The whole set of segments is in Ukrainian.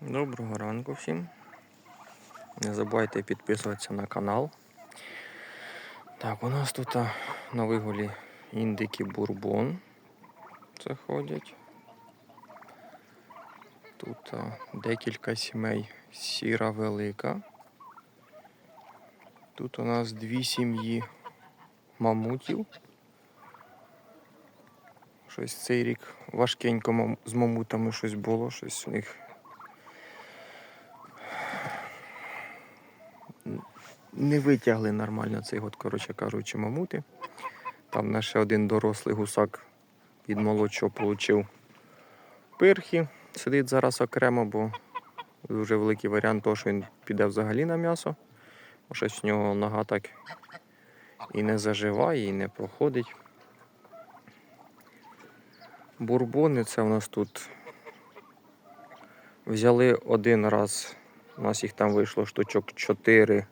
Доброго ранку всім. Не забувайте підписуватися на канал. Так, у нас тут на вигулі індики бурбон. Це ходять. Тут декілька сімей сіра велика. Тут у нас дві сім'ї мамутів. Щось цей рік важкенько з мамутами щось було, щось у них не витягли нормально цей год, коротше кажучи, мамути. Там ще один дорослий гусак від молодшого отримав пирхи. Сидить зараз окремо, бо дуже великий варіант того, що він піде взагалі на м'ясо. Бо щось в нього нога так і не заживає, і не проходить. Бурбони це у нас тут взяли один раз. У нас їх там вийшло штучок 4.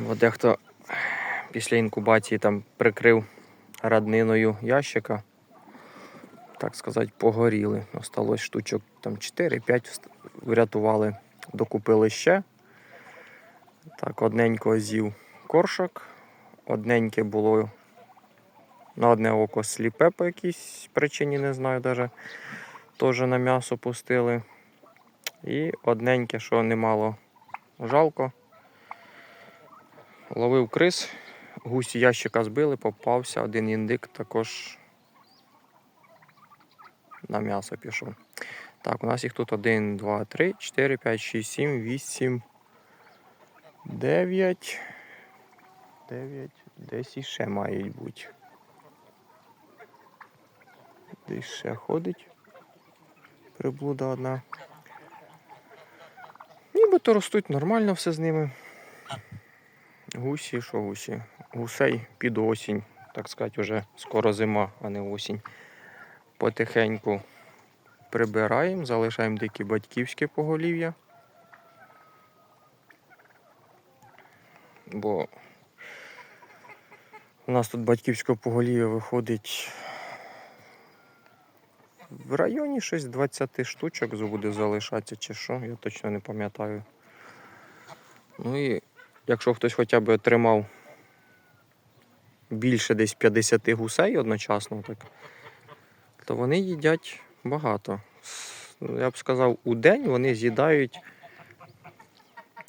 Бо дехто після інкубації там прикрив радниною ящика. Так сказати, погоріли. Осталось штучок там 4-5 врятували, докупили ще. Так, одненько з'їв коршак, одненьке було на одне око сліпе по якійсь причині, не знаю навіть. Теж на м'ясо пустили. І одненьке, що немало жалко. Ловив крис, гусі ящика збили, попався, один індик також на м'ясо пішов. Так, у нас їх тут 1, 2, 3, 4, 5, 6, 7, 8, 9, 9, десь іще мають бути. Десь ще ходить. Приблуда одна. Нібито ростуть нормально все з ними. Гусі, що гусі? Гусей під осінь, так сказати, вже скоро зима, а не осінь. Потихеньку прибираємо, залишаємо дикі батьківське поголів'я. Бо у нас тут батьківського поголів'я виходить в районі щось 20 штучок буде залишатися чи що, я точно не пам'ятаю. Ну і якщо хтось хоча б отримав більше десь 50 гусей одночасно, так, то вони їдять багато. Я б сказав, у день вони з'їдають.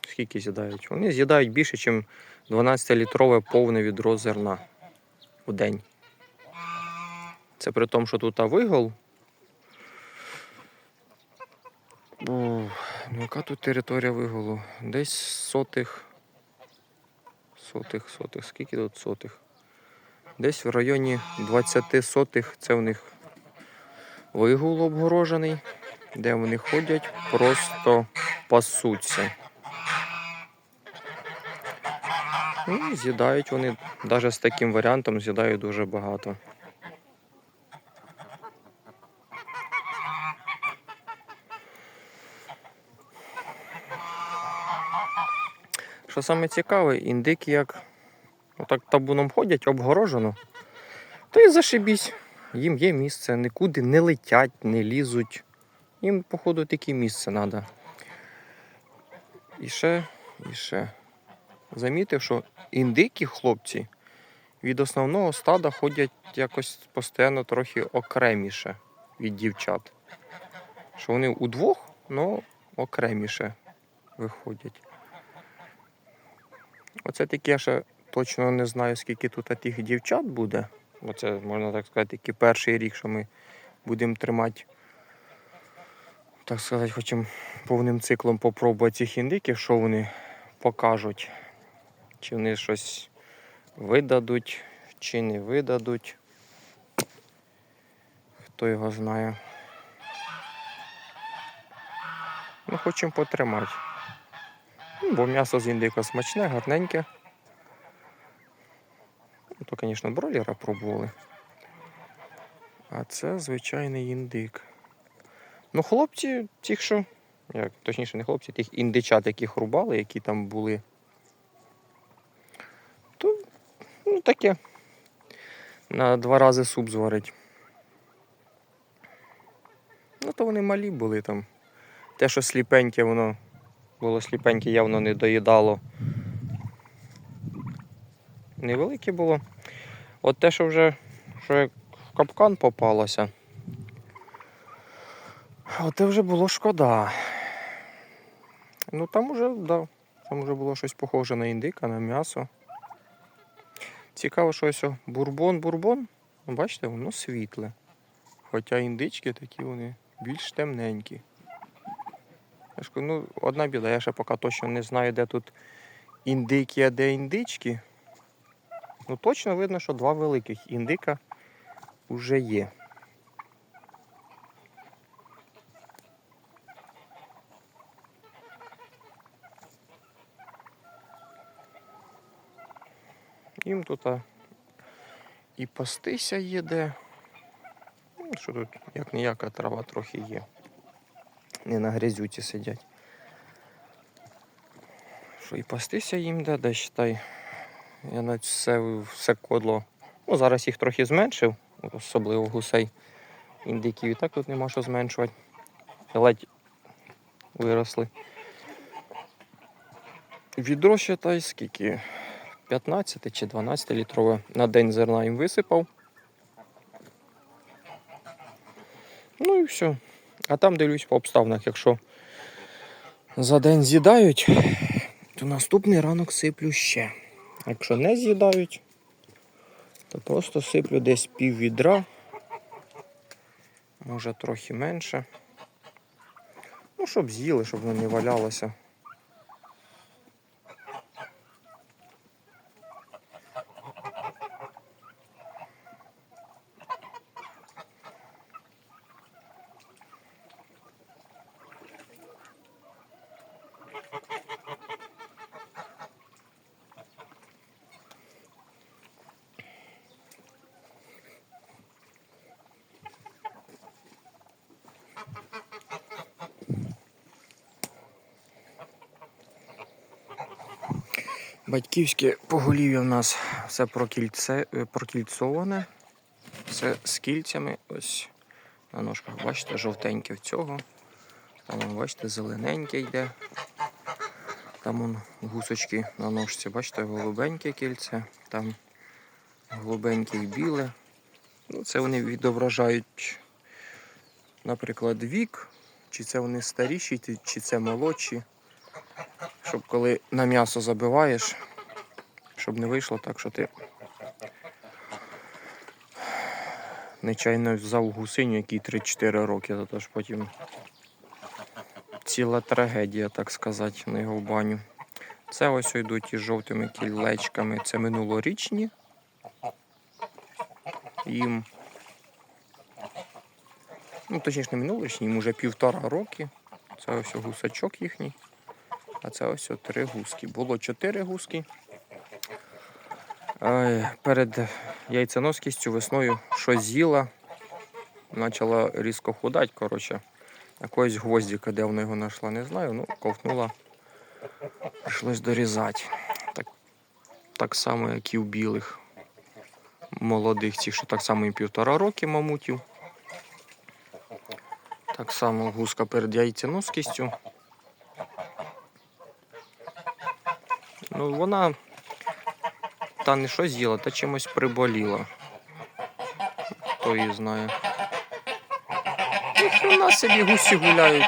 Скільки з'їдають? Вони з'їдають більше, ніж 12-літрове повне відро зерна у день. Це при тому, що тут а, вигул. Ну яка тут територія вигулу? Десь сотих. Сотих, сотих. Скільки тут сотих? Десь в районі 20 сотих це в них вигул обгорожений, де вони ходять, просто пасуться. Ну, з'їдають вони, навіть з таким варіантом з'їдають дуже багато. Що саме цікаве, індики як отак табуном ходять, обгорожено, то і зашибісь. Їм є місце, нікуди не летять, не лізуть. Їм, походу, таке місце треба. І ще, і ще. Замітив, що індики хлопці від основного стада ходять якось постійно трохи окреміше від дівчат. Що вони удвох, але окреміше виходять. Оце таке ще точно не знаю, скільки тут тих дівчат буде. Бо це, можна так сказати, такий перший рік, що ми будемо тримати, так сказати, хочемо повним циклом попробувати цих індиків, що вони покажуть. Чи вони щось видадуть, чи не видадуть. Хто його знає. Ну, хочемо потримати. Бо м'ясо з індика смачне, гарненьке. Ну, То, звісно, бройлера пробували. А це звичайний індик. Ну, хлопці, ті, що. Як, точніше, не хлопці, тих індичат, яких рубали, які там були. То, ну, таке. На два рази суп зварить. Ну, то вони малі були там. Те, що сліпеньке, воно було сліпеньке, явно не доїдало. Невелике було. От те, що вже що як в капкан попалося. Оте вже було шкода. Ну там уже, да, там вже було щось похоже на індика, на м'ясо. Цікаво, що ось бурбон-бурбон, бачите, воно світле. Хоча індички такі вони більш темненькі. Я ж кажу, ну, одна біда, я ще поки точно не знаю, де тут індики, а де індички. Ну точно видно, що два великих індика вже є. Їм тут і пастися є де. Ну, що тут, як ніяка трава трохи є. Не на грязюці сидять. Що і пастися їм де, де считай. Я навіть все, все кодло. Ну, зараз їх трохи зменшив, особливо гусей. Індиків і так тут нема що зменшувати. Ледь виросли. Відро ще та й скільки? 15 чи 12 літрове на день зерна їм висипав. Ну і все. А там дивлюсь по обставинах, якщо за день з'їдають, то наступний ранок сиплю ще. Якщо не з'їдають, то просто сиплю десь пів відра, може трохи менше. Ну, щоб з'їли, щоб воно не валялося. Батьківське поголів'я в нас все прокільце, е, прокільцоване, все з кільцями. Ось на ножках, бачите, жовтеньке в цього. Там, бачите, зелененьке йде. Там вон, гусочки на ножці, бачите, голубеньке кільце, там голубеньке і біле. Ну, це вони відображають, наприклад, вік, чи це вони старіші, чи це молодші щоб коли на м'ясо забиваєш, щоб не вийшло так, що ти нечайно взяв гусиню, якій 3-4 роки, то тож потім ціла трагедія, так сказати, на його баню. Це ось йдуть із жовтими кілечками. Це минулорічні. Їм. Ну, точніше, не минулорічні, їм вже півтора роки. Це ось гусачок їхній. А це ось три гуски. Було чотири гуски. Е, Перед яйценоскістю весною щось з'їла. Почала різко худати, коротше. Якогось гвоздика, де вона його знайшла, не знаю. Ну, ковтнула. Прийшлось дорізати. Так, так само, як і в білих молодих цих, що так само і півтора роки мамутів. Так само гуска перед яйценоскістю. Ну, вона та не що з'їла, та чимось приболіла. Хто її знає. У нас собі гусі гуляють.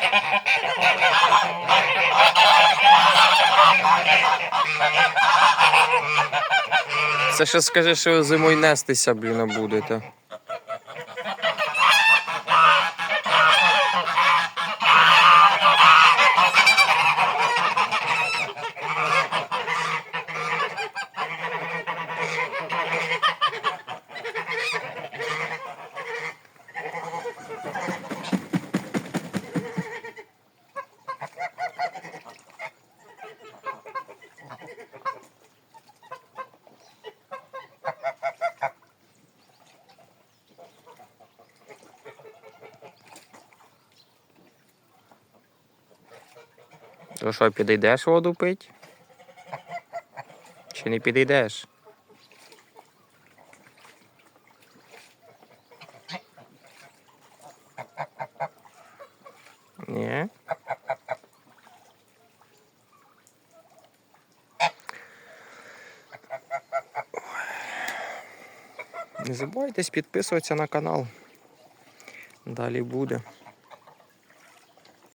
Це ще скаже, що ви зимою нестися, блін, будете. То що, підійдеш воду пить? Чи не підійдеш? Ні. Не забувайтесь підписуватися на канал. Далі буде.